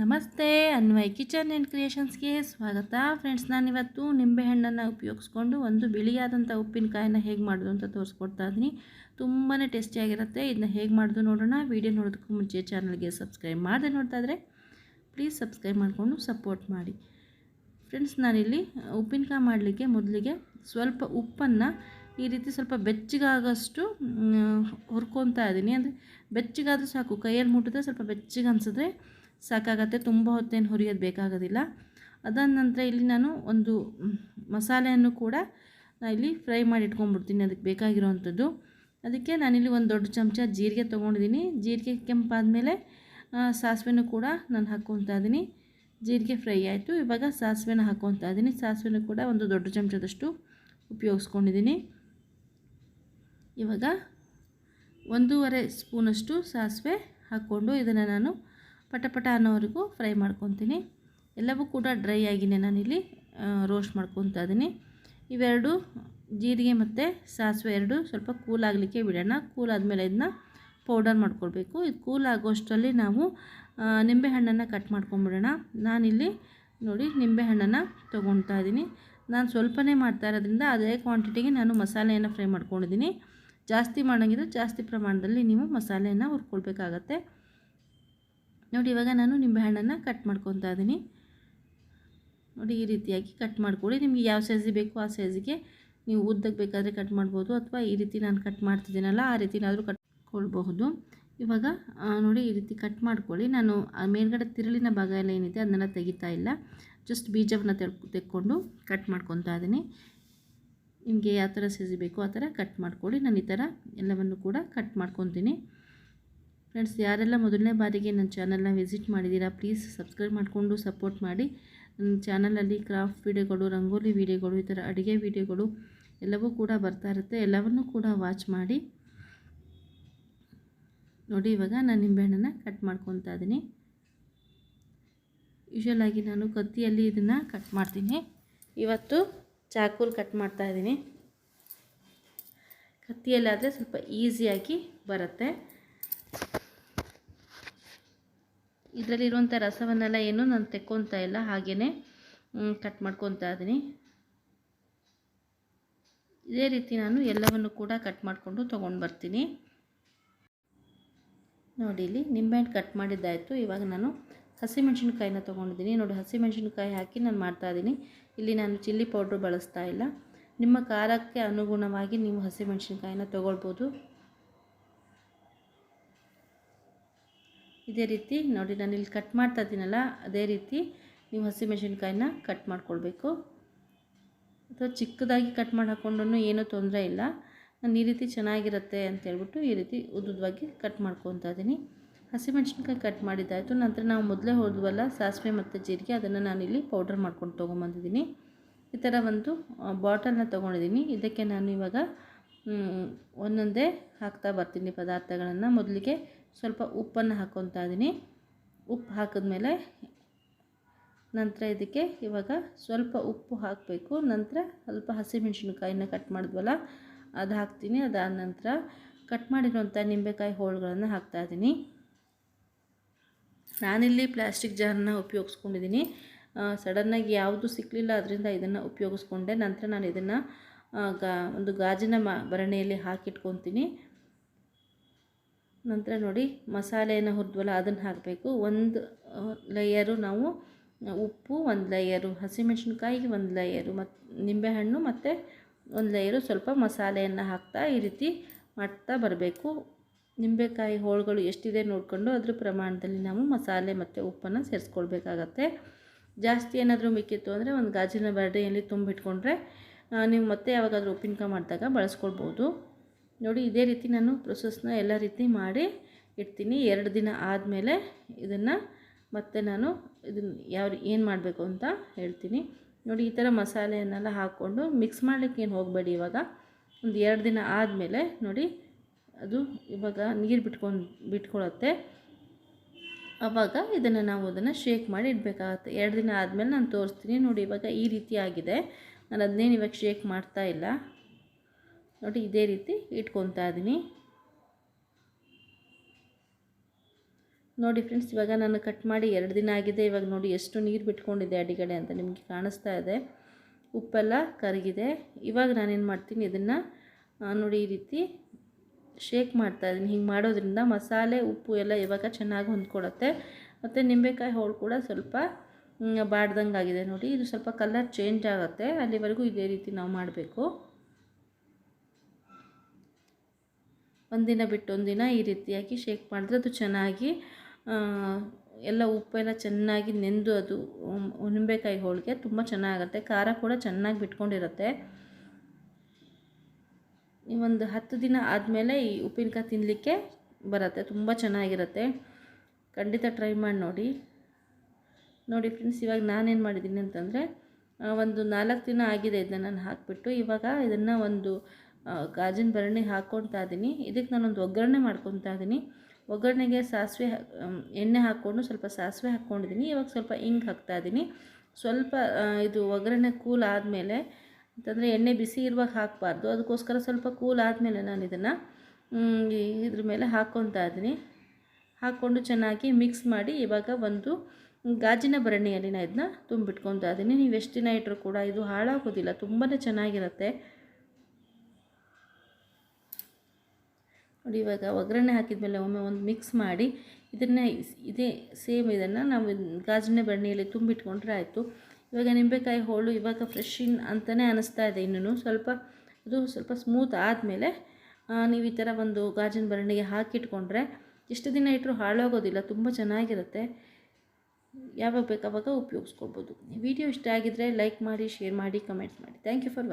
ನಮಸ್ತೆ, Anvay kitchen and ಕ್ರಿಯೇಷನ್ಸ್ಗೆ ಸ್ವಾಗತ. Friends, ನಾನಿವತ್ತು ನಿಂಬೆಹಣ್ಣನ್ನು ಉಪಯೋಗಿಸ್ಕೊಂಡು ಒಂದು ಬಿಳಿಯಾದಂಥ ಉಪ್ಪಿನಕಾಯನ್ನು ಹೇಗೆ ಮಾಡೋದು ಅಂತ ತೋರಿಸ್ಕೊಡ್ತಾ ಇದ್ದೀನಿ. ತುಂಬಾ ಟೇಸ್ಟಿಯಾಗಿರುತ್ತೆ. ಇದನ್ನ ಹೇಗೆ ಮಾಡೋದು ನೋಡೋಣ. ವೀಡಿಯೋ ನೋಡೋದಕ್ಕೂ ಮುಂಚೆ ಚಾನಲ್ಗೆ ಸಬ್ಸ್ಕ್ರೈಬ್ ಮಾಡದೆ ನೋಡ್ತಾ ಇದ್ದರೆ ಪ್ಲೀಸ್ ಸಬ್ಸ್ಕ್ರೈಬ್ ಮಾಡಿಕೊಂಡು ಸಪೋರ್ಟ್ ಮಾಡಿ. ಫ್ರೆಂಡ್ಸ್, ನಾನಿಲ್ಲಿ ಉಪ್ಪಿನಕಾಯಿ ಮಾಡಲಿಕ್ಕೆ ಮೊದಲಿಗೆ ಸ್ವಲ್ಪ ಉಪ್ಪನ್ನು ಈ ರೀತಿ ಸ್ವಲ್ಪ ಬೆಚ್ಚಗಾಗಷ್ಟು ಹುರ್ಕೊತಾ ಇದ್ದೀನಿ. ಅಂದರೆ ಬೆಚ್ಚಗಾದರೂ ಸಾಕು, ಕೈಯಲ್ಲಿ ಮುಟ್ಟಿದ್ರೆ ಸ್ವಲ್ಪ ಬೆಚ್ಚಗೆ ಅನಿಸಿದ್ರೆ ಸಾಕಾಗತ್ತೆ, ತುಂಬ ಹೊತ್ತೇನು ಹುರಿಯೋದು ಬೇಕಾಗೋದಿಲ್ಲ. ಅದಾದ ನಂತರ ಇಲ್ಲಿ ನಾನು ಒಂದು ಮಸಾಲೆಯನ್ನು ಕೂಡ ಇಲ್ಲಿ ಫ್ರೈ ಮಾಡಿ ಇಟ್ಕೊಂಡ್ಬಿಡ್ತೀನಿ ಅದಕ್ಕೆ ಬೇಕಾಗಿರೋವಂಥದ್ದು ಅದಕ್ಕೆ ನಾನಿಲ್ಲಿ ಒಂದು ದೊಡ್ಡ ಚಮಚ ಜೀರಿಗೆ ತೊಗೊಂಡಿದ್ದೀನಿ ಜೀರಿಗೆ ಕೆಂಪಾದಮೇಲೆ ಸಾಸಿವೆನೂ ಕೂಡ ನಾನು ಹಾಕ್ಕೊತಾ ಇದ್ದೀನಿ ಜೀರಿಗೆ ಫ್ರೈ ಆಯಿತು. ಇವಾಗ ಸಾಸಿವೆನ ಹಾಕ್ಕೊತಾ ಇದ್ದೀನಿ ಸಾಸಿವೆನೂ ಕೂಡ ಒಂದು ದೊಡ್ಡ ಚಮಚದಷ್ಟು ಉಪಯೋಗಿಸ್ಕೊಂಡಿದ್ದೀನಿ ಇವಾಗ ಒಂದೂವರೆ ಸ್ಪೂನಷ್ಟು ಸಾಸಿವೆ ಹಾಕ್ಕೊಂಡು ಇದನ್ನು ನಾನು ಪಟ ಪಟ ಅನ್ನೋವರೆಗೂ ಫ್ರೈ ಮಾಡ್ಕೊತೀನಿ. ಎಲ್ಲವೂ ಕೂಡ ಡ್ರೈ ಆಗಿನೇ ನಾನಿಲ್ಲಿ ರೋಸ್ಟ್ ಮಾಡ್ಕೊತಾ ಇದ್ದೀನಿ ಇವೆರಡು ಜೀರಿಗೆ ಮತ್ತು ಸಾಸಿವೆ ಎರಡು ಸ್ವಲ್ಪ ಕೂಲ್ ಆಗಲಿಕ್ಕೆ ಬಿಡೋಣ. ಕೂಲ್ ಆದಮೇಲೆ ಇದನ್ನ ಪೌಡರ್ ಮಾಡ್ಕೊಳ್ಬೇಕು. ಇದು ಕೂಲ್ ಆಗೋಷ್ಟರಲ್ಲಿ ನಾವು ನಿಂಬೆ ನಿಂಬೆಹಣ್ಣನ್ನು ಕಟ್ ಮಾಡ್ಕೊಂಬಿಡೋಣ. ನಾನಿಲ್ಲಿ ನೋಡಿ ನಿಂಬೆಹಣ್ಣನ್ನು ತೊಗೊತಾ ಇದ್ದೀನಿ ನಾನು ಸ್ವಲ್ಪನೇ ಮಾಡ್ತಾ ಇರೋದ್ರಿಂದ ಅದೇ ಕ್ವಾಂಟಿಟಿಗೆ ನಾನು ಮಸಾಲೆಯನ್ನು ಫ್ರೈ ಮಾಡ್ಕೊಂಡಿದ್ದೀನಿ ಜಾಸ್ತಿ ಮಾಡೋಂಗಿದ್ರೆ ಜಾಸ್ತಿ ಪ್ರಮಾಣದಲ್ಲಿ ನೀವು ಮಸಾಲೆಯನ್ನು ಹುರ್ಕೊಳ್ಬೇಕಾಗತ್ತೆ. ನೋಡಿ, ಇವಾಗ ನಾನು ನಿಂಬೆಹಣ್ಣನ್ನು ಕಟ್ ಮಾಡ್ಕೊತಾ ಇದ್ದೀನಿ. ನೋಡಿ, ಈ ರೀತಿಯಾಗಿ ಕಟ್ ಮಾಡಿಕೊಡಿ ನಿಮಗೆ ಯಾವ ಸೈಜಿಗೆ ಬೇಕು ಆ ಸೈಜಿಗೆ ನೀವು ಉದ್ದಕ್ಕೆ ಬೇಕಾದರೆ ಕಟ್ ಮಾಡ್ಬೋದು, ಅಥವಾ ಈ ರೀತಿ ನಾನು ಕಟ್ ಮಾಡ್ತಿದ್ದೀನಲ್ಲ, ಆ ರೀತಿನಾದರೂ ಕಟ್ಕೊಳ್ಬಹುದು ಇವಾಗ ನೋಡಿ, ಈ ರೀತಿ ಕಟ್ ಮಾಡ್ಕೊಳ್ಳಿ. ನಾನು ಮೇಲ್ಗಡೆ ತಿರುಳಿನ ಭಾಗ ಎಲ್ಲ ಏನಿದೆ ಅದನ್ನೆಲ್ಲ ತೆಗಿತಾ ಇಲ್ಲ. ಜಸ್ಟ್ ಬೀಜವನ್ನು ತೆಕ್ಕೊಂಡು ಕಟ್ ಮಾಡ್ಕೊತಾ ಇದ್ದೀನಿ. ನಿಮಗೆ ಯಾವ ಥರ ಸೈಜ್ ಬೇಕೋ ಆ ಥರ ಕಟ್ ಮಾಡ್ಕೊಳ್ಳಿ. ನಾನು ಈ ಥರ ಎಲ್ಲವನ್ನು ಕೂಡ ಕಟ್ ಮಾಡ್ಕೊತೀನಿ ಫ್ರೆಂಡ್ಸ್ ಯಾರೆಲ್ಲ ಮೊದಲನೇ ಬಾರಿಗೆ ನನ್ನ ಚಾನಲ್ನ ವಿಸಿಟ್ ಮಾಡಿದ್ದೀರಾ ಪ್ಲೀಸ್ ಸಬ್ಸ್ಕ್ರೈಬ್ ಮಾಡಿಕೊಂಡು ಸಪೋರ್ಟ್ ಮಾಡಿ. ನನ್ನ ಚಾನಲಲ್ಲಿ ಕ್ರಾಫ್ಟ್ ವೀಡಿಯೋಗಳು ರಂಗೋಲಿ ವೀಡಿಯೋಗಳು ಈ ಥರ ಅಡುಗೆ ವೀಡಿಯೋಗಳು ಎಲ್ಲವೂ ಕೂಡ ಬರ್ತಾ ಇರುತ್ತೆ. ಎಲ್ಲವನ್ನೂ ಕೂಡ ವಾಚ್ ಮಾಡಿ. ನೋಡಿ, ಇವಾಗ ನಾನು ನಿಂಬೆಹಣ್ಣನ್ನು ಕಟ್ ಮಾಡ್ಕೊತಾ ಇದ್ದೀನಿ ಯೂಶ್ವಲಾಗಿ ನಾನು ಕತ್ತಿಯಲ್ಲಿ ಇದನ್ನು ಕಟ್ ಮಾಡ್ತೀನಿ. ಇವತ್ತು ಚಾಕೂಲ್ ಕಟ್ ಮಾಡ್ತಾ ಇದ್ದೀನಿ ಕತ್ತಿಯಲ್ಲಾದರೆ ಸ್ವಲ್ಪ ಈಸಿಯಾಗಿ ಬರುತ್ತೆ. ಇದರಲ್ಲಿರುವಂಥ ರಸವನ್ನೆಲ್ಲ ಏನು ನಾನು ತೆಕ್ಕೊತಾ ಇಲ್ಲ ಹಾಗೆಯೇ ಕಟ್ ಮಾಡ್ಕೊತಾ ಇದ್ದೀನಿ. ಇದೇ ರೀತಿ ನಾನು ಎಲ್ಲವನ್ನು ಕೂಡ ಕಟ್ ಮಾಡಿಕೊಂಡು ತೊಗೊಂಡು ಬರ್ತೀನಿ. ನೋಡಿ ಇಲ್ಲಿ ನಿಂಬೆಹಣ್ಣು ಕಟ್ ಮಾಡಿದ್ದಾಯಿತು. ಇವಾಗ ನಾನು ಹಸಿಮೆಣ್ಸಿನ್ಕಾಯಿನ ತೊಗೊಂಡಿದ್ದೀನಿ. ನೋಡಿ, ಹಸಿಮೆಣ್ಸಿನ್ಕಾಯಿ ಹಾಕಿ ನಾನು ಮಾಡ್ತಾಯಿದ್ದೀನಿ ಇಲ್ಲಿ ನಾನು ಚಿಲ್ಲಿ ಪೌಡ್ರ್ ಬಳಸ್ತಾ ಇಲ್ಲ. ನಿಮ್ಮ ಖಾರಕ್ಕೆ ಅನುಗುಣವಾಗಿ ನೀವು ಹಸಿಮೆಣ್ಸಿನ್ಕಾಯಿನ ತೊಗೊಳ್ಬೋದು. ಇದೇ ರೀತಿ ನೋಡಿ ನಾನು ಇಲ್ಲಿ ಕಟ್ ಮಾಡ್ತಾ ಇದ್ದೀನಲ್ಲ, ಅದೇ ರೀತಿ ನೀವು ಹಸಿಮೆಣ್ಸಿನ್ಕಾಯಿನ ಕಟ್ ಮಾಡ್ಕೊಳ್ಬೇಕು. ಅಥವಾ ಚಿಕ್ಕದಾಗಿ ಕಟ್ ಮಾಡಿ ಹಾಕ್ಕೊಂಡು ಏನೂ ತೊಂದರೆ ಇಲ್ಲ. ನಾನು ಈ ರೀತಿ ಚೆನ್ನಾಗಿರುತ್ತೆ ಅಂತ ಹೇಳ್ಬಿಟ್ಟು ಈ ರೀತಿ ಉದ್ದುದ್ದವಾಗಿ ಕಟ್ ಮಾಡ್ಕೊತಾ ಇದ್ದೀನಿ. ಹಸಿಮೆಣ್ಸಿನ್ಕಾಯಿ ಕಟ್ ಮಾಡಿದ್ದಾಯಿತು. ನಂತರ ನಾವು ಮೊದಲೇ ಹೋದ್ವಲ್ಲ, ಸಾಸಿವೆ ಮತ್ತು ಜೀರಿಗೆ, ಅದನ್ನು ನಾನಿಲ್ಲಿ ಪೌಡರ್ ಮಾಡ್ಕೊಂಡು ತೊಗೊಂಬಂದಿದ್ದೀನಿ. ಈ ಥರ ಒಂದು ಬಾಟಲ್ನ ತೊಗೊಂಡಿದ್ದೀನಿ. ಇದಕ್ಕೆ ನಾನು ಇವಾಗ ಒಂದೊಂದೇ ಹಾಕ್ತಾ ಬರ್ತೀನಿ ಪದಾರ್ಥಗಳನ್ನು. ಮೊದಲಿಗೆ ಸ್ವಲ್ಪ ಉಪ್ಪನ್ನು ಹಾಕ್ಕೊತಾ ಇದ್ದೀನಿ ಉಪ್ಪು ಹಾಕಿದ್ಮೇಲೆ ನಂತರ ಇದಕ್ಕೆ ಇವಾಗ ಸ್ವಲ್ಪ ಉಪ್ಪು ಹಾಕಬೇಕು. ನಂತರ ಸ್ವಲ್ಪ ಹಸಿಮೆಣ್ಸಿನ್ಕಾಯಿನ ಕಟ್ ಮಾಡಿದ್ವಲ್ಲ, ಅದು ಹಾಕ್ತೀನಿ. ಅದಾದ ನಂತರ ಕಟ್ ಮಾಡಿರುವಂಥ ನಿಂಬೆಕಾಯಿ ಹೋಳುಗಳನ್ನು ಹಾಕ್ತಾಯಿದ್ದೀನಿ ನಾನಿಲ್ಲಿ ಪ್ಲಾಸ್ಟಿಕ್ ಜಾರನ್ನ ಉಪಯೋಗಿಸ್ಕೊಂಡಿದ್ದೀನಿ ಸಡನ್ನಾಗಿ ಯಾವುದು ಸಿಕ್ಕಲಿಲ್ಲ ಅದರಿಂದ ಇದನ್ನು ಉಪಯೋಗಿಸ್ಕೊಂಡೆ. ನಂತರ ನಾನು ಇದನ್ನು ಗಾ ಒಂದು ಗಾಜಿನ ಮ ಭರಣಿಯಲ್ಲಿ ಹಾಕಿಟ್ಕೊತೀನಿ. ನಂತರ ನೋಡಿ ಮಸಾಲೆಯನ್ನು ಹುರಿದ್ವಲ್ಲ, ಅದನ್ನು ಹಾಕಬೇಕು. ಒಂದು ಲೇಯರು ನಾವು ಉಪ್ಪು, ಒಂದು ಲೇಯರು ಹಸಿಮೆಣ್ಸಿನ್ಕಾಯಿಗೆ ಒಂದು ಲೇಯರು ಮತ್ತು ನಿಂಬೆಹಣ್ಣು ಮತ್ತು ಒಂದು ಲೇಯರು ಸ್ವಲ್ಪ ಮಸಾಲೆಯನ್ನು ಹಾಕ್ತಾ ಈ ರೀತಿ ಮಾಡ್ತಾ ಬರಬೇಕು. ನಿಂಬೆಕಾಯಿ ಹೋಳುಗಳು ಎಷ್ಟಿದೆ ನೋಡಿಕೊಂಡು ಅದ್ರ ಪ್ರಮಾಣದಲ್ಲಿ ನಾವು ಮಸಾಲೆ ಮತ್ತು ಉಪ್ಪನ್ನು ಸೇರಿಸ್ಕೊಳ್ಬೇಕಾಗತ್ತೆ. ಜಾಸ್ತಿ ಏನಾದರೂ ಮಿಕ್ಕಿತ್ತು ಅಂದರೆ ಒಂದು ಗಾಜಿನ ಬರಡೆಯಲ್ಲಿ ತುಂಬಿಟ್ಕೊಂಡ್ರೆ ನೀವು ಮತ್ತೆ ಯಾವಾಗಾದರೂ ಉಪ್ಪಿನಕಾಯಿ ಮಾಡಿದಾಗ ಬಳಸ್ಕೊಳ್ಬೋದು. ನೋಡಿ, ಇದೇ ರೀತಿ ನಾನು ಪ್ರೊಸೆಸ್ನ ಎಲ್ಲ ರೀತಿ ಮಾಡಿ ಇಡ್ತೀನಿ. ಎರಡು ದಿನ ಆದಮೇಲೆ ಇದನ್ನು ಮತ್ತೆ ನಾನು ಇದನ್ನು ಯಾವ ಏನು ಮಾಡಬೇಕು ಅಂತ ಹೇಳ್ತೀನಿ. ನೋಡಿ, ಈ ಥರ ಮಸಾಲೆಯನ್ನೆಲ್ಲ ಹಾಕ್ಕೊಂಡು ಮಿಕ್ಸ್ ಮಾಡಲಿಕ್ಕೆ ಏನು ಹೋಗಬೇಡಿ ಇವಾಗ. ಒಂದು ಎರಡು ದಿನ ಆದಮೇಲೆ ನೋಡಿ, ಅದು ಇವಾಗ ನೀರು ಬಿಟ್ಕೊಂಡು, ಬಿಟ್ಕೊಳತ್ತೆ. ಆವಾಗ ಇದನ್ನು ನಾವು ಅದನ್ನು ಶೇಕ್ ಮಾಡಿ ಇಡಬೇಕಾಗತ್ತೆ. ಎರಡು ದಿನ ಆದಮೇಲೆ ನಾನು ತೋರಿಸ್ತೀನಿ. ನೋಡಿ, ಇವಾಗ ಈ ರೀತಿ ಆಗಿದೆ. ನಾನು ಅದನ್ನೇನು ಇವಾಗ ಶೇಕ್ ಮಾಡ್ತಾ ಇಲ್ಲ. ನೋಡಿ, ಇದೇ ರೀತಿ ಇಟ್ಕೊತಾ ಇದ್ದೀನಿ. ನೋಡಿ ಫ್ರೆಂಡ್ಸ್, ಇವಾಗ ನಾನು ಕಟ್ ಮಾಡಿ ಎರಡು ದಿನ ಆಗಿದೆ. ಇವಾಗ ನೋಡಿ ಎಷ್ಟು ನೀರು ಬಿಟ್ಕೊಂಡಿದೆ ಅಡಿಗಡೆ ಅಂತ ನಿಮಗೆ ಕಾಣಿಸ್ತಾ ಇದೆ. ಉಪ್ಪೆಲ್ಲ ಕರಗಿದೆ. ಇವಾಗ ನಾನೇನು ಮಾಡ್ತೀನಿ, ಇದನ್ನು ನೋಡಿ ಈ ರೀತಿ ಶೇಕ್ ಮಾಡ್ತಾ ಇದ್ದೀನಿ. ಹಿಂಗೆ ಮಾಡೋದ್ರಿಂದ ಮಸಾಲೆ, ಉಪ್ಪು ಎಲ್ಲ ಇವಾಗ ಚೆನ್ನಾಗಿ ಹೊಂದ್ಕೊಡತ್ತೆ ಮತ್ತು ನಿಂಬೆಕಾಯಿ ಹೋಳು ಕೂಡ ಸ್ವಲ್ಪ ಬಾಡ್ದಂಗೆ ಆಗಿದೆ ನೋಡಿ. ಇದು ಸ್ವಲ್ಪ ಕಲರ್ ಚೇಂಜ್ ಆಗುತ್ತೆ. ಅಲ್ಲಿವರೆಗೂ ಇದೇ ರೀತಿ ನಾವು ಮಾಡಬೇಕು. ಒಂದಿನ ಬಿಟ್ಟು ಒಂದಿನ ಈ ರೀತಿಯಾಗಿ ಶೇಕ್ ಮಾಡಿದ್ರೆ ಅದು ಚೆನ್ನಾಗಿ ಎಲ್ಲ ಉಪ್ಪೆಲ್ಲ ಚೆನ್ನಾಗಿ ನೆಂದು ಅದು ನಿಂಬೆಕಾಯಿ ಹೋಳಿಗೆ ತುಂಬ ಚೆನ್ನಾಗುತ್ತೆ. ಖಾರ ಕೂಡ ಚೆನ್ನಾಗಿ ಬಿಟ್ಕೊಂಡಿರುತ್ತೆ. ಒಂದು ಹತ್ತು ದಿನ ಆದಮೇಲೆ ಈ ಉಪ್ಪಿನಕಾಯಿ ತಿನ್ನಲಿಕ್ಕೆ ಬರುತ್ತೆ. ತುಂಬ ಚೆನ್ನಾಗಿರುತ್ತೆ. ಖಂಡಿತ ಟ್ರೈ ಮಾಡಿ ನೋಡಿ. ನೋಡಿ ಫ್ರೆಂಡ್ಸ್, ಇವಾಗ ನಾನೇನು ಮಾಡಿದ್ದೀನಿ ಅಂತಂದರೆ ಒಂದು ನಾಲ್ಕು ದಿನ ಆಗಿದೆ ಇದನ್ನು ನಾನು ಹಾಕಿಬಿಟ್ಟು. ಇವಾಗ ಇದನ್ನು ಒಂದು ಗಾಜಿನ ಬರಣಿ ಹಾಕ್ಕೊತಾ ಇದ್ದೀನಿ ಇದಕ್ಕೆ ನಾನೊಂದು ಒಗ್ಗರಣೆ ಮಾಡ್ಕೊತಾ ಇದ್ದೀನಿ ಒಗ್ಗರಣೆಗೆ ಸಾಸಿವೆ ಎಣ್ಣೆ ಹಾಕ್ಕೊಂಡು ಸ್ವಲ್ಪ ಸಾಸಿವೆ ಹಾಕ್ಕೊಂಡಿದ್ದೀನಿ ಇವಾಗ ಸ್ವಲ್ಪ ಹಿಂಗೆ ಹಾಕ್ತಾ ಇದ್ದೀನಿ ಸ್ವಲ್ಪ ಇದು ಒಗ್ಗರಣೆ ಕೂಲ್ ಆದಮೇಲೆ, ಅಂತಂದರೆ ಎಣ್ಣೆ ಬಿಸಿ ಇರುವಾಗ ಹಾಕಬಾರ್ದು. ಅದಕ್ಕೋಸ್ಕರ ಸ್ವಲ್ಪ ಕೂಲ್ ಆದಮೇಲೆ ನಾನು ಇದನ್ನು ಇದ್ರ ಮೇಲೆ ಹಾಕ್ಕೊತಾ ಇದ್ದೀನಿ ಹಾಕ್ಕೊಂಡು ಚೆನ್ನಾಗಿ ಮಿಕ್ಸ್ ಮಾಡಿ ಇವಾಗ ಒಂದು ಗಾಜಿನ ಭರಣಿಯಲ್ಲಿ ನಾನು ಇದನ್ನ ತುಂಬಿಟ್ಕೊತಾ ಇದ್ದೀನಿ ನೀವು ಎಷ್ಟು ದಿನ ಇಟ್ಟರು ಕೂಡ ಇದು ಹಾಳಾಗೋದಿಲ್ಲ ತುಂಬಾ ಚೆನ್ನಾಗಿರುತ್ತೆ. ನೋಡಿ, ಇವಾಗ ಒಗ್ಗರಣೆ ಹಾಕಿದ ಮೇಲೆ ಒಮ್ಮೆ ಒಂದು ಮಿಕ್ಸ್ ಮಾಡಿ ಇದನ್ನೇ ಇದೇ ಸೇಮ್ ಇದನ್ನು ನಾವು ಗಾಜಿನ ಬರಣಿಯಲ್ಲಿ ತುಂಬಿಟ್ಕೊಂಡ್ರೆ ಆಯಿತು. ಇವಾಗ ನಿಂಬೆಕಾಯಿ ಹೋಳು ಇವಾಗ ಫ್ರೆಶ್ ಇನ್ ಅಂತಲೇ ಅನ್ನಿಸ್ತಾ ಇದೆ ಇನ್ನೂ ಸ್ವಲ್ಪ ಅದು ಸ್ವಲ್ಪ ಸ್ಮೂತ್ ಆದಮೇಲೆ ನೀವು ಈ ಥರ ಒಂದು ಗಾಜಿನ ಬರಣಿಗೆ ಹಾಕಿಟ್ಕೊಂಡ್ರೆ ಎಷ್ಟು ದಿನ ಇಟ್ಟರು ಹಾಳಾಗೋದಿಲ್ಲ, ತುಂಬ ಚೆನ್ನಾಗಿರುತ್ತೆ. ಯಾವಾಗ ಬೇಕಾವಾಗ ಉಪಯೋಗಿಸ್ಕೊಳ್ಬೋದು. ವಿಡಿಯೋ ಇಷ್ಟ ಆಗಿದ್ದರೆ ಲೈಕ್ ಮಾಡಿ ಶೇರ್ ಮಾಡಿ ಕಮೆಂಟ್ ಮಾಡಿ. Thank you for watching